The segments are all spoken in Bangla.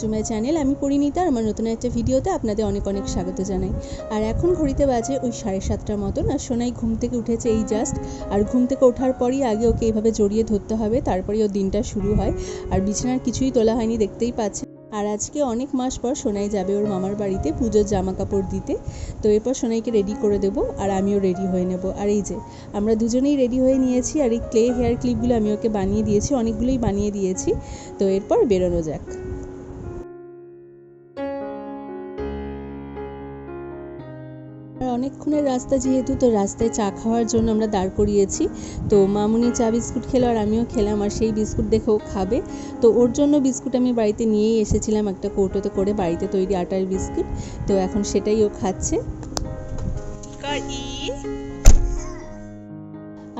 টু মাই চ্যানেল আমি পরিণীতা, আর আমার নতুন একটা ভিডিওতে আপনাদের অনেক অনেক স্বাগত জানাই। আর এখন ঘড়িতে বাজে ওই সাড়ে সাতটার মতন, আর সোনাই ঘুম থেকে উঠেছে এই জাস্ট আর ঘুম থেকে ওঠার পরই আগে ওকে এইভাবে জড়িয়ে ধরতে হবে, তারপরেই ওর দিনটা শুরু হয়। আর বিছানার কিছুই তোলা হয়নি, দেখতেই পাচ্ছে আর আজকে অনেক মাস পর সোনাই যাবে ওর মামার বাড়িতে পুজোর জামা কাপড় দিতে। তো এরপর সোনাইকে রেডি করে দেবো, আর আমিও রেডি হয়ে নেব। আর এই যে, আমরা দুজনেই রেডি হয়ে নিয়েছি, আর এই ক্লে হেয়ার ক্লিপগুলো আমি ওকে বানিয়ে দিয়েছি, অনেকগুলোই বানিয়ে দিয়েছি। তো এরপর বেরোনো যাক। আর অনেকক্ষণের রাস্তা যেহেতু, তো রাস্তায় চা খাওয়ার জন্য আমরা দাঁড় করিয়েছি। তো মামুনি চা বিস্কুট খেলো আর আমিও খেলাম আর সেই বিস্কুট দেখে ও খাবে। তো ওর জন্য বিস্কুট আমি বাড়িতে নিয়েই এসেছিলাম একটা কৌটোতে করে বাড়িতে তৈরি আটার বিস্কুট। তো এখন সেটাই ও খাচ্ছে।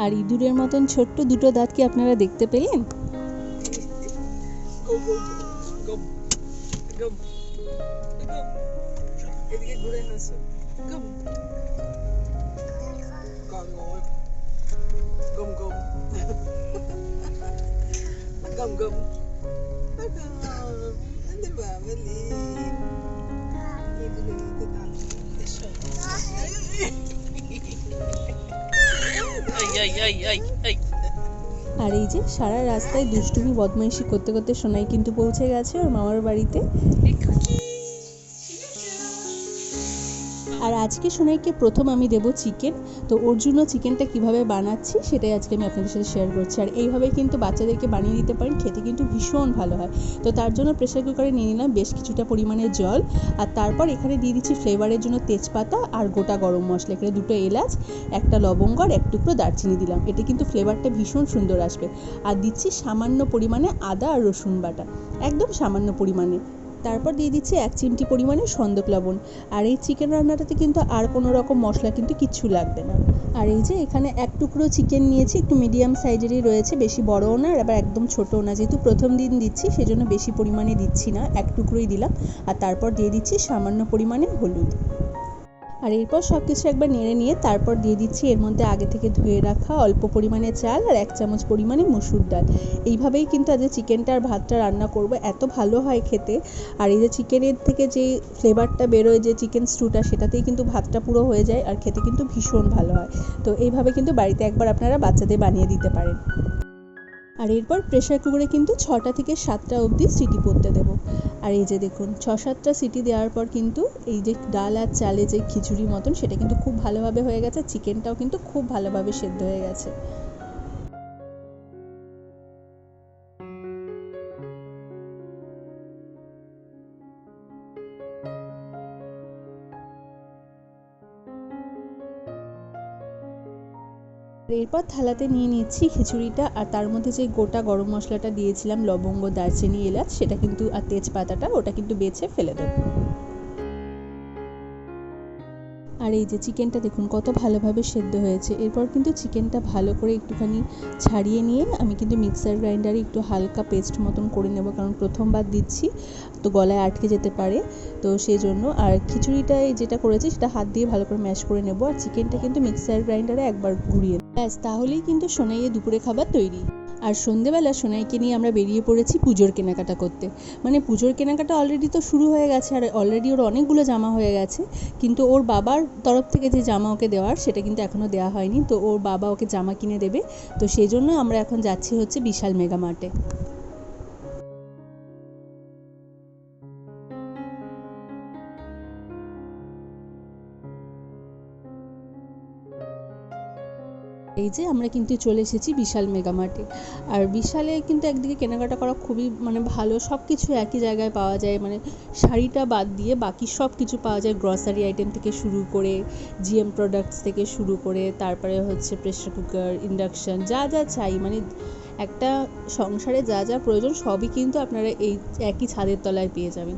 আর ইঁদুরের মতন ছোট্ট দুটো দাঁত কি আপনারা দেখতে পেলেন. এদিকে ঘুরে আর এই যে সারা রাস্তায় দুষ্টুমি বদমাইশি করতে করতে সোনাই কিন্তু পৌঁছে গেছে ওর মামার বাড়িতে। আর আজকে সোনাইকে প্রথম আমি দেব চিকেন। তো ওর জন্য চিকেনটা কীভাবে বানাচ্ছি সেটাই আজকে আমি আপনাদের সাথে শেয়ার করছি। আর এইভাবে কিন্তু বাচ্চাদেরকে বানিয়ে দিতে পারেন, খেতে কিন্তু ভীষণ ভালো হয়। তো তার জন্য প্রেসার কুকারে নিয়ে নিলাম বেশ কিছুটা পরিমাণে জল। আর তারপর এখানে দিয়ে দিচ্ছি ফ্লেভারের জন্য তেজপাতা আর গোটা গরম মশলা। এখানে দুটো এলাচ, একটা লবঙ্গ আর এক টুকরো দারচিনি দিলাম। এতে কিন্তু ফ্লেভারটা ভীষণ সুন্দর আসবে। আর দিচ্ছি সামান্য পরিমাণে আদা আর রসুন বাটা। একদম সামান্য পরিমাণে। তারপর দিয়ে দিচ্ছি এক চিমটি পরিমাণে সন্দক লবণ। আর এই চিকেন রান্নাটাতে কিন্তু আর কোনো রকম মশলা কিন্তু কিচ্ছু লাগবে না। আর এই যে এখানে এক টুকরো চিকেন নিয়েছি, একটু মিডিয়াম সাইজেরই রয়েছে, বেশি বড়ও না আবার একদম ছোটও না। যেহেতু প্রথম দিন দিচ্ছি, সেজন্য বেশি পরিমাণে দিচ্ছি না, এক টুকরোই দিলাম। আর তারপর দিয়ে দিচ্ছি সামান্য পরিমাণে হলুদ। আর এরপর সব কিছু একবার নেড়ে নিয়ে তারপর দিয়ে দিচ্ছি এর মধ্যে আগে থেকে ধুয়ে রাখা অল্প পরিমাণে চাল আর এক চামচ পরিমাণে মুসুর ডাল। এইভাবেই কিন্তু আজ চিকেনটা আর ভাতটা রান্না করব। এত ভালো হয় খেতে। আর এই যে চিকেনের থেকে যে ফ্লেভারটা বেরোয়, যে চিকেন স্টুটা সেটাতেই কিন্তু ভাতটা পুরো হয়ে যায় আর খেতে কিন্তু ভীষণ ভালো হয়। তো এইভাবে কিন্তু বাড়িতে একবার আপনারা বাচ্চাদের বানিয়ে দিতে পারেন। আর এরপর প্রেশার কুকারে কিন্তু ছটা থেকে সাতটা অবধি সিটি পড়তে দেবো। আর এই যে দেখুন ছ সাতটা সিটি দেওয়ার পর কিন্তু এই যে ডাল আর চালে যে খিচুড়ি মতন, সেটা কিন্তু খুব ভালোভাবে হয়ে গেছে। চিকেনটাও কিন্তু খুব ভালোভাবে সেদ্ধ হয়ে গেছে। এরপর থালাতে নিয়ে নিচ্ছি খিচুড়িটা, আর তার মধ্যে যে গোটা গরম মশলাটা দিয়েছিলাম, লবঙ্গ, দারচিনি, এলাচ, সেটা কিন্তু, আর তেজপাতাটা, ওটা কিন্তু বেছে ফেলে দেবো। আর এই যে চিকেনটা দেখুন, কত ভালোভাবে সেদ্ধ হয়েছে। এরপর কিন্তু চিকেনটা ভালো করে একটুখানি ছাড়িয়ে নিয়ে আমি কিন্তু মিক্সার গ্রাইন্ডারে একটু হালকা পেস্ট মতন করে নেব, কারণ প্রথমবার দিচ্ছি, তো গলায় আটকে যেতে পারে। তো সেই জন্য আর খিচুড়িটায় যেটা করেছি, সেটা হাত দিয়ে ভালো করে ম্যাশ করে নেব, আর চিকেনটা কিন্তু মিক্সার গ্রাইন্ডারে একবার ঘুরিয়ে ব্যাস, তাহলেই কিন্তু সোনাইয়ের দুপুরে খাবার তৈরি। আর সন্ধেবেলা সোনাইকে নিয়ে আমরা বেরিয়ে পড়েছি পুজোর কেনাকাটা করতে। মানে পুজোর কেনাকাটা অলরেডি তো শুরু হয়ে গেছে, আর অলরেডি ওর অনেকগুলো জামা হয়ে গেছে। কিন্তু ওর বাবার তরফ থেকে যে জামা ওকে দেওয়ার, সেটা কিন্তু এখনও দেওয়া হয়নি। তো ওর বাবা ওকে জামা কিনে দেবে। তো সেই জন্য আমরা এখন যাচ্ছি হচ্ছে বিশাল মেগা মার্টে। এই যে আমরা কিন্তু চলে এসেছি বিশাল মেগা মার্টে আর বিশালে কিন্তু একদিকে কেনাকাটা করা খুবই মানে ভালো সব কিছু একই জায়গায় পাওয়া যায়। মানে শাড়িটা বাদ দিয়ে বাকি সব কিছু পাওয়া যায় গ্রসারি আইটেম থেকে শুরু করে জিএম প্রোডাক্টস থেকে শুরু করে, তারপরে হচ্ছে প্রেসার কুকার ইন্ডাকশান যা যা চাই। মানে একটা সংসারে যা যা প্রয়োজন সবই কিন্তু আপনারা এই একই ছাদের তলায় পেয়ে যাবেন।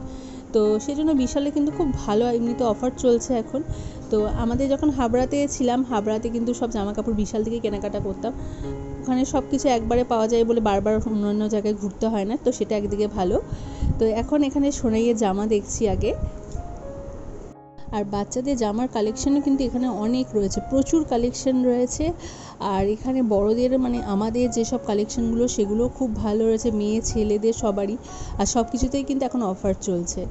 তো সেই জন্য বিশালে কিন্তু খুব ভালো এমনিতে অফার চলছে এখন। তো আমাদের যখন হাবড়াতে ছিলাম, হাবড়াতে কিন্তু সব জামা কাপড় বিশাল থেকে কেনাকাটা করতাম। ওখানে সব কিছু একবারে পাওয়া যায় বলে বারবার অন্যান্য জায়গায় ঘুরতে হয় না, তো সেটা একদিকে ভালো। তো এখন এখানে সোনাইয়ের জামা দেখছি আগে। আর বাচ্চাদের জামার কালেকশনও কিন্তু এখানে অনেক রয়েছে, প্রচুর কালেকশন রয়েছে। আর এখানে বড়দের মানে আমাদের যেসব কালেকশনগুলো সেগুলো খুব ভালো রয়েছে, মেয়ে, ছেলেদের সবারই। আর সব কিছুতেই কিন্তু এখন অফার চলছে।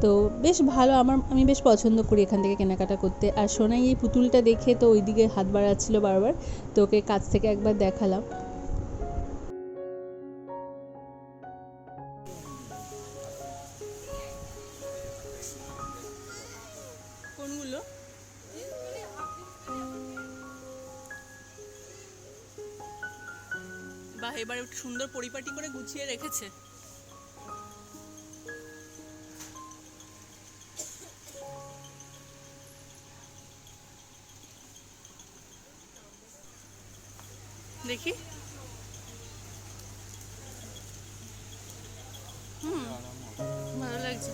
তো বেশ ভালো, আমার, আমি বেশ পছন্দ করি এখান থেকে কেনাকাটা করতে। আর সোনাই এই পুতুলটা দেখে তো ওইদিকে হাত বাড়াচ্ছিল বারবার। তো ওকে কাছ থেকে একবার দেখালাম। কোনগুলো? বাহ এবার সুন্দর পরিপাটি করে গুছিয়ে রেখেছে। দেখি। হুম, ভালো লাগছে।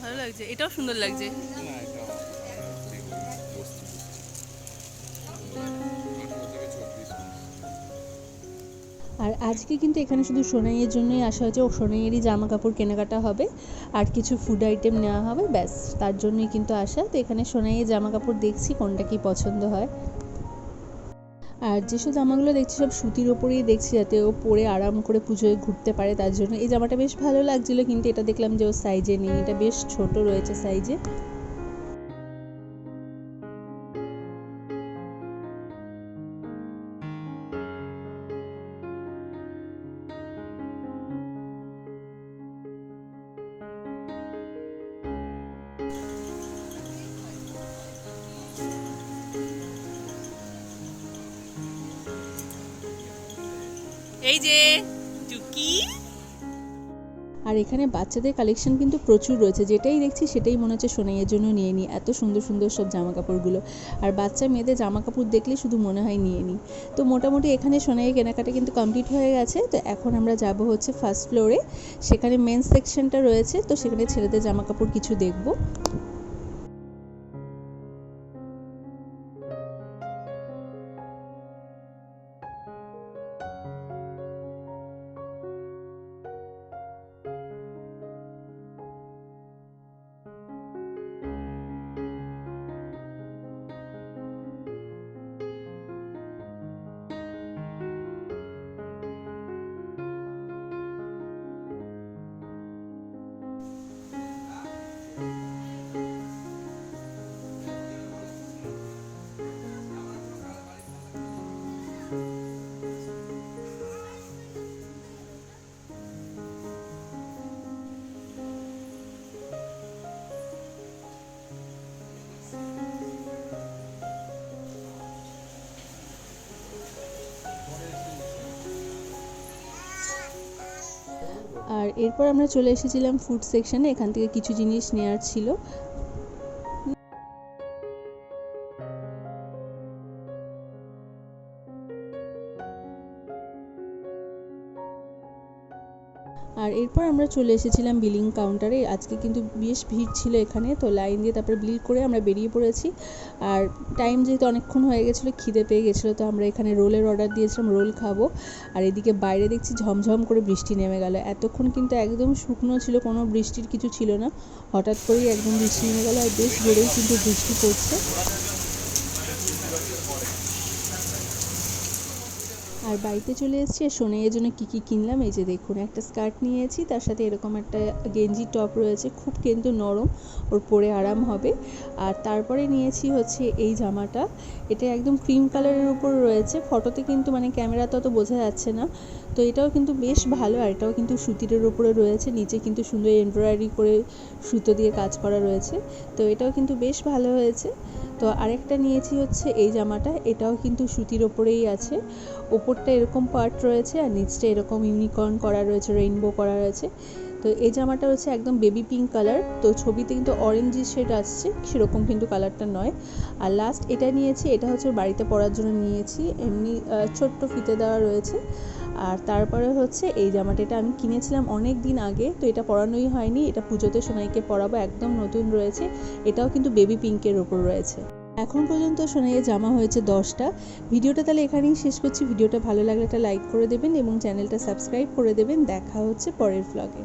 ভালো লাগছে। এটাও সুন্দর লাগছে। আর আজকে কিন্তু এখানে শুধু সোনাইয়ের জন্যই আসা হয়েছে। ও সোনাইয়েরই জামা কাপড় কেনাকাটা হবে আর কিছু ফুড আইটেম নেওয়া হবে, ব্যাস, তার জন্যই কিন্তু আসা। তো এখানে সোনাইয়ের জামা কাপড় দেখছি, কোনটা কি পছন্দ হয়। আর যেসব জামাগুলো দেখছি সব সুতির ওপরেই দেখছি যাতে ও পরে আরাম করে পুজোয় ঘুরতে পারে তার জন্য। এই জামাটা বেশ ভালো লাগছিল, কিন্তু এটা দেখলাম যে ওর সাইজে নেই, এটা বেশ ছোট রয়েছে সাইজে এই যে টুকি আর এখানে বাচ্চাদের কালেকশন কিন্তু প্রচুর রয়েছে। যেটাই দেখছি সেটাই মনে হচ্ছে সোনাইয়ের জন্য নিয়ে নিই এত সুন্দর সুন্দর সব জামা কাপড়গুলো আর বাচ্চা মেয়েদের জামা কাপড় দেখলে শুধু মনে হয় নিয়ে নিই তো মোটামুটি এখানে সোনাইয়ের কেনাকাটা কিন্তু কমপ্লিট হয়ে গেছে। তো এখন আমরা যাব হচ্ছে ফার্স্ট ফ্লোরে সেখানে মেন সেকশনটা রয়েছে। তো সেখানে ছেলেদের জামা কাপড় কিছু দেখব। আর এরপর আমরা চলে এসেছিলাম ফুড সেকশনে এখান থেকে কিছু জিনিস নেওয়ার ছিল। আর এরপর আমরা চলে এসেছিলাম বিলিং কাউন্টারে। আজকে কিন্তু বেশ ভিড় ছিল এখানে, তো লাইন দিয়ে তারপরে বিল করে আমরা বেরিয়ে পড়েছি। আর টাইম যেহেতু অনেকক্ষণ হয়ে গেছিল, খিদে পেয়ে গেছিল, তো আমরা এখানে রোলের অর্ডার দিয়েছিলাম, রোল খাব। আর এদিকে বাইরে দেখছি ঝমঝম করে বৃষ্টি নেমে গেল। এতক্ষণ কিন্তু একদম শুকনো ছিল, কোনো বৃষ্টির কিছু ছিল না। হঠাৎ করেই একদম বৃষ্টি নেমে গেলো আর বেশ জোরেই কিন্তু বৃষ্টি পড়ছে। আর বাড়িতে চলে এসেছি আর সোনাইয়ের জন্য কী কী কিনলাম, এই যে দেখুন, একটা স্কার্ট নিয়েছি, তার সাথে এরকম একটা গেঞ্জি টপ রয়েছে, খুব কিন্তু নরম, ওর পরে আরাম হবে। আর তারপরে নিয়েছি হচ্ছে এই জামাটা, এটা একদম ক্রিম কালারের উপর রয়েছে ফটোতে কিন্তু মানে ক্যামেরাতে অত বোঝা যাচ্ছে না। তো এটাও কিন্তু বেশ ভালো, আর এটাও কিন্তু সুতিরের উপরে রয়েছে, নিচে কিন্তু সুন্দর এমব্রয়ডারি করে সুতো দিয়ে কাজ করা রয়েছে, তো এটাও কিন্তু বেশ ভালো হয়েছে। তো আরেকটা নিয়েছি হচ্ছে এই জামাটা, এটাও কিন্তু সুতির ওপরেই আছে। ওপরটা এরকম পার্ট রয়েছে আর নিচটা এরকম ইউনিকর্ন করা রয়েছে রেইনবো করা রয়েছে। তো এই জামাটা হচ্ছে একদম বেবি পিঙ্ক কালার তো ছবিতে কিন্তু অরেঞ্জের শেড আসছে, সেরকম কিন্তু কালারটা নয়। আর লাস্ট এটা নিয়েছি, এটা হচ্ছে বাড়িতে পরার জন্য নিয়েছি, এমনি ছোট্ট ফিতে দেওয়া রয়েছে। আর তারপরে হচ্ছে এই জামাটা এটা আমি কিনেছিলাম অনেক দিন আগে, তো এটা পরানোই হয়নি, এটা পুজোতে সোনাইকে পরাবো, একদম নতুন রয়েছে, এটাও কিন্তু বেবি পিঙ্কের ওপর রয়েছে। এখন পর্যন্ত সোনাইয়ের জামা হয়েছে দশটা। ভিডিওটা তাহলে এখানেই শেষ করছি, ভিডিওটা ভালো লাগলে একটা লাইক করে দেবেন এবং চ্যানেলটা সাবস্ক্রাইব করে দেবেন। দেখা হচ্ছে পরের ভ্লগে